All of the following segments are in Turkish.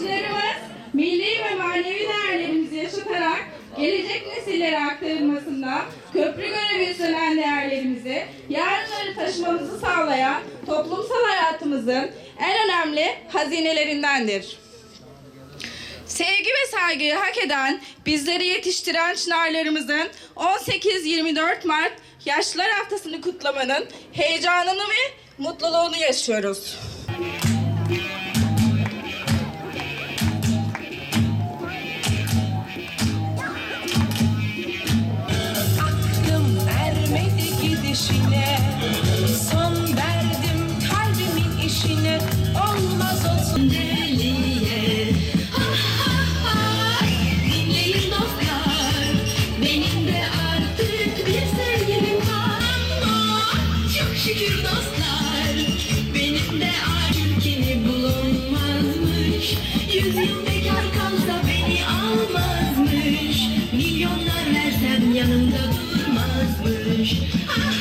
sanatçılarımız milli ve manevi değerlerimizi yaşatarak gelecek nesillere aktarılmasında köprü görevi üstlenen değerlerimizi yarınları taşımamızı sağlayan toplumsal hayatımızın en önemli hazinelerindendir. Sevgi ve saygıyı hak eden, bizleri yetiştiren çınarlarımızın 18-24 Mart Yaşlılar Haftası'nı kutlamanın heyecanını ve mutluluğunu yaşıyoruz. işine Son verdim kalbimin işine. Olmaz olsun deliye. Dinleyin dostlar Benim de artık bir sevgilim var Ama çok şükür dostlar Benim de artık yeni bulunmazmış Yüzümdeki arkamda beni almazmış. Milyonlar versem yanımda durmazmış. Ah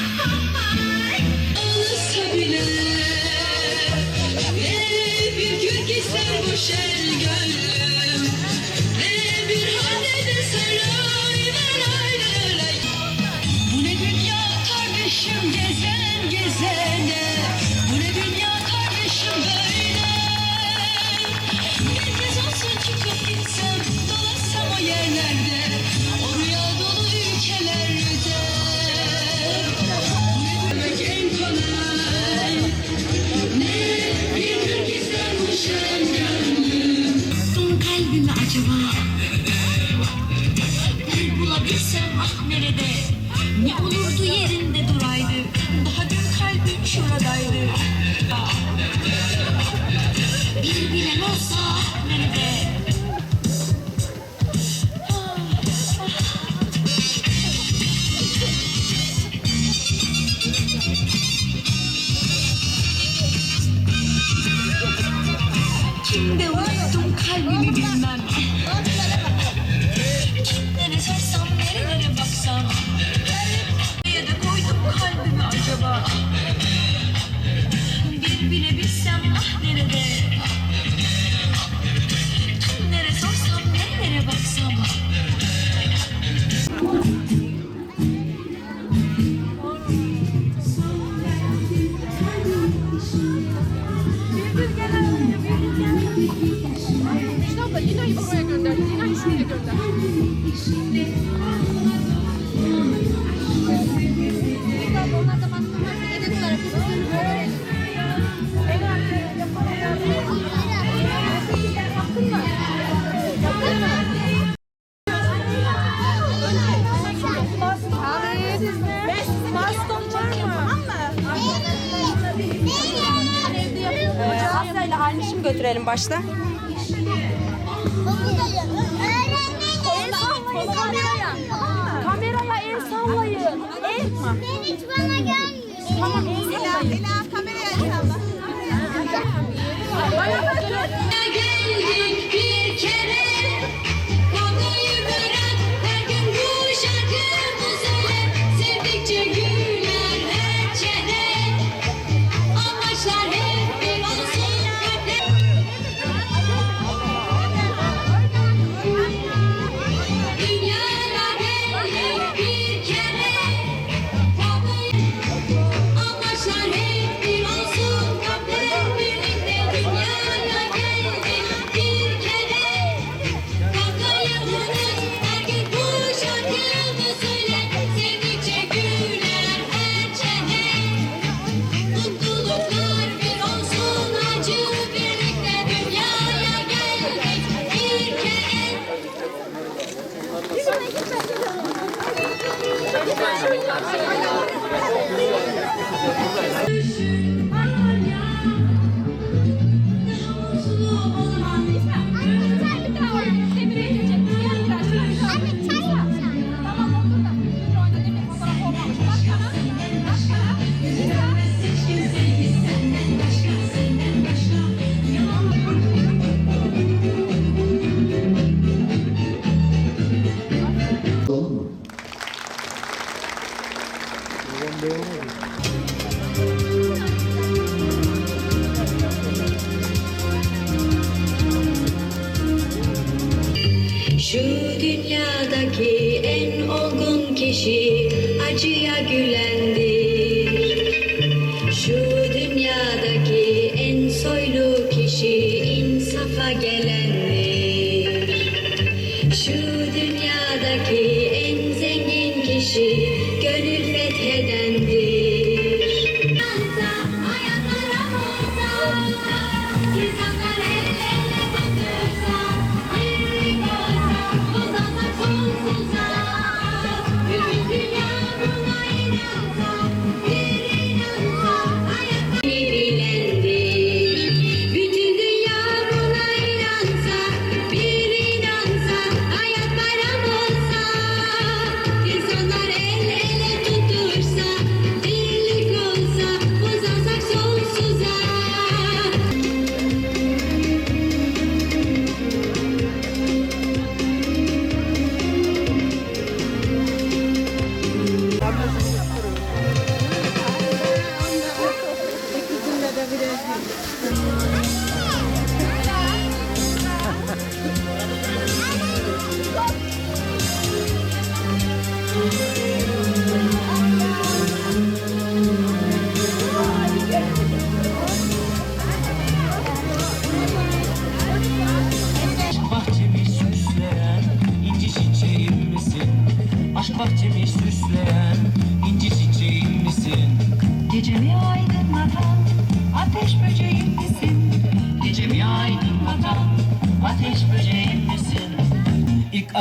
Wow. mı götürelim başta? Kameraya. Kameraya el sallayın. El. Ben hiç bana gelmiyor. Tamam. Ela, Ela kameraya el salla. Bana. Geldik bir kere. again.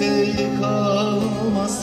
Kimseye kalmasın,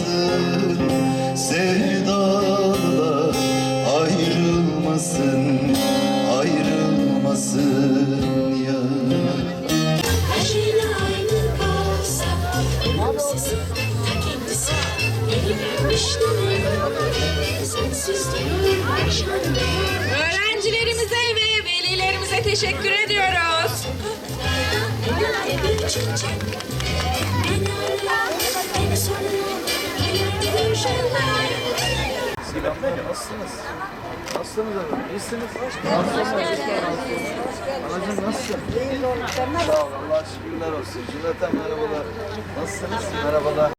Nasılsınız? Nasılsınız efendim? İyisiniz? Nasılsınız? Anacığım nasılsın? Sağ ol, Allah şükürler olsun. Cümleten merhabalar. Nasılsınız? Merhabalar.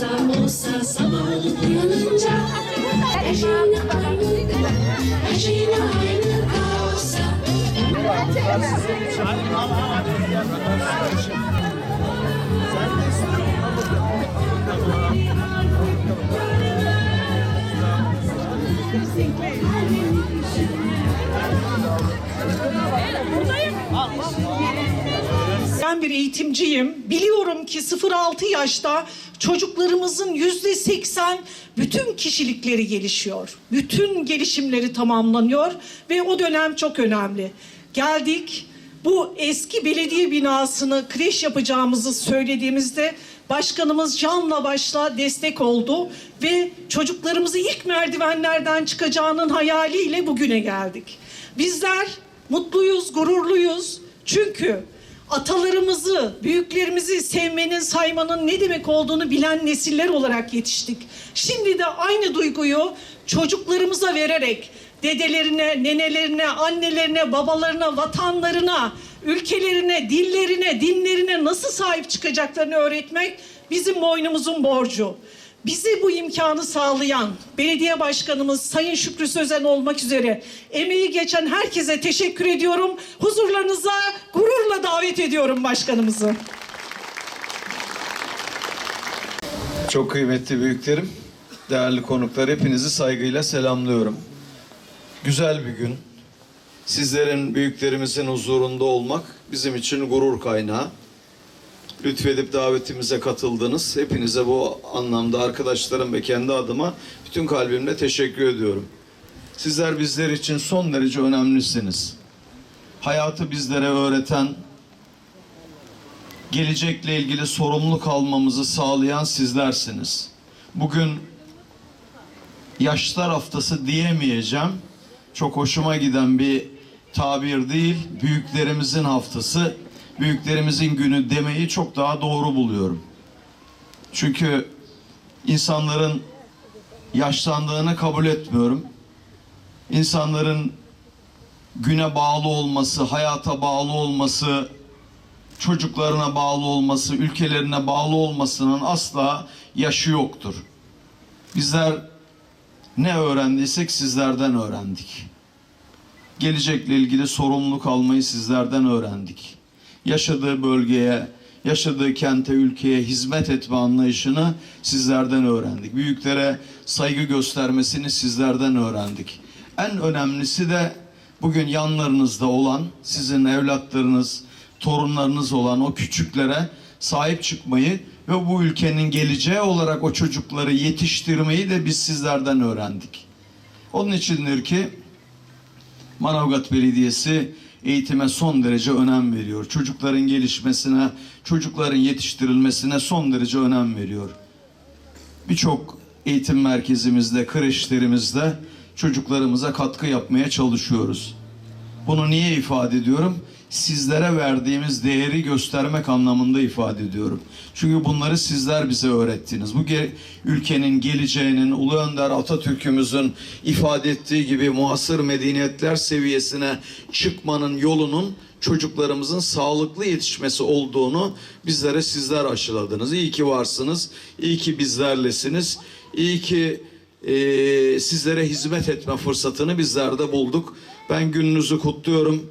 Olsa olsa sabah uyanınca Her şeyine aynı, şeyine aynı kalsa. Ben bir eğitimciyim. Biliyorum ki 0-6 yaşta çocuklarımızın yüzde 80 bütün kişilikleri gelişiyor. Bütün gelişimleri tamamlanıyor ve o dönem çok önemli. Geldik bu eski belediye binasını kreş yapacağımızı söylediğimizde başkanımız canla başla destek oldu ve çocuklarımızı ilk merdivenlerden çıkacağının hayaliyle bugüne geldik. Bizler mutluyuz, gururluyuz. Çünkü atalarımızı, büyüklerimizi sevmenin, saymanın ne demek olduğunu bilen nesiller olarak yetiştik. Şimdi de aynı duyguyu çocuklarımıza vererek dedelerine, nenelerine, annelerine, babalarına, vatanlarına, ülkelerine, dillerine, dinlerine nasıl sahip çıkacaklarını öğretmek bizim boynumuzun borcu. Bizi bu imkanı sağlayan belediye başkanımız Sayın Şükrü Sözen olmak üzere emeği geçen herkese teşekkür ediyorum. Huzurlarınıza gururla davet ediyorum başkanımızı. Çok kıymetli büyüklerim, değerli konuklar hepinizi saygıyla selamlıyorum. Güzel bir gün. Sizlerin, büyüklerimizin huzurunda olmak bizim için gurur kaynağı. Lütfedip davetimize katıldınız. Hepinize bu anlamda arkadaşlarım ve kendi adıma bütün kalbimle teşekkür ediyorum. Sizler bizler için son derece önemlisiniz. Hayatı bizlere öğreten, gelecekle ilgili sorumluluk almamızı sağlayan sizlersiniz. Bugün Yaşlar Haftası diyemeyeceğim. Çok hoşuma giden bir tabir değil. Büyüklerimizin haftası, büyüklerimizin günü demeyi çok daha doğru buluyorum. Çünkü insanların yaşlandığını kabul etmiyorum. İnsanların güne bağlı olması, hayata bağlı olması, çocuklarına bağlı olması, ülkelerine bağlı olmasının asla yaşı yoktur. Bizler ne öğrendiysek sizlerden öğrendik. Gelecekle ilgili sorumluluk almayı sizlerden öğrendik. Yaşadığı bölgeye, yaşadığı kente, ülkeye hizmet etme anlayışını sizlerden öğrendik. Büyüklere saygı göstermesini sizlerden öğrendik. En önemlisi de bugün yanlarınızda olan sizin evlatlarınız, torunlarınız olan o küçüklere sahip çıkmayı ve bu ülkenin geleceği olarak o çocukları yetiştirmeyi de biz sizlerden öğrendik. Onun içindir ki Manavgat Belediyesi eğitime son derece önem veriyor. Çocukların gelişmesine, çocukların yetiştirilmesine son derece önem veriyor. Birçok eğitim merkezimizde, kreşlerimizde çocuklarımıza katkı yapmaya çalışıyoruz. Bunu niye ifade ediyorum? Sizlere verdiğimiz değeri göstermek anlamında ifade ediyorum. Çünkü bunları sizler bize öğrettiniz. Bu ge- ülkenin geleceğinin Ulu Önder Atatürk'ümüzün ifade ettiği gibi muasır medeniyetler seviyesine çıkmanın yolunun çocuklarımızın sağlıklı yetişmesi olduğunu bizlere sizler aşıladınız. İyi ki varsınız, iyi ki bizlerlesiniz, iyi ki eee, sizlere hizmet etme fırsatını bizler de bulduk. Ben gününüzü kutluyorum.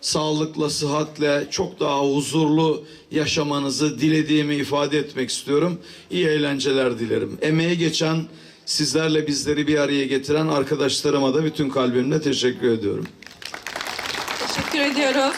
Sağlıkla, sıhhatle, çok daha huzurlu yaşamanızı dilediğimi ifade etmek istiyorum. İyi eğlenceler dilerim. Emeğe geçen, sizlerle bizleri bir araya getiren arkadaşlarıma da bütün kalbimle teşekkür ediyorum. Teşekkür ediyoruz.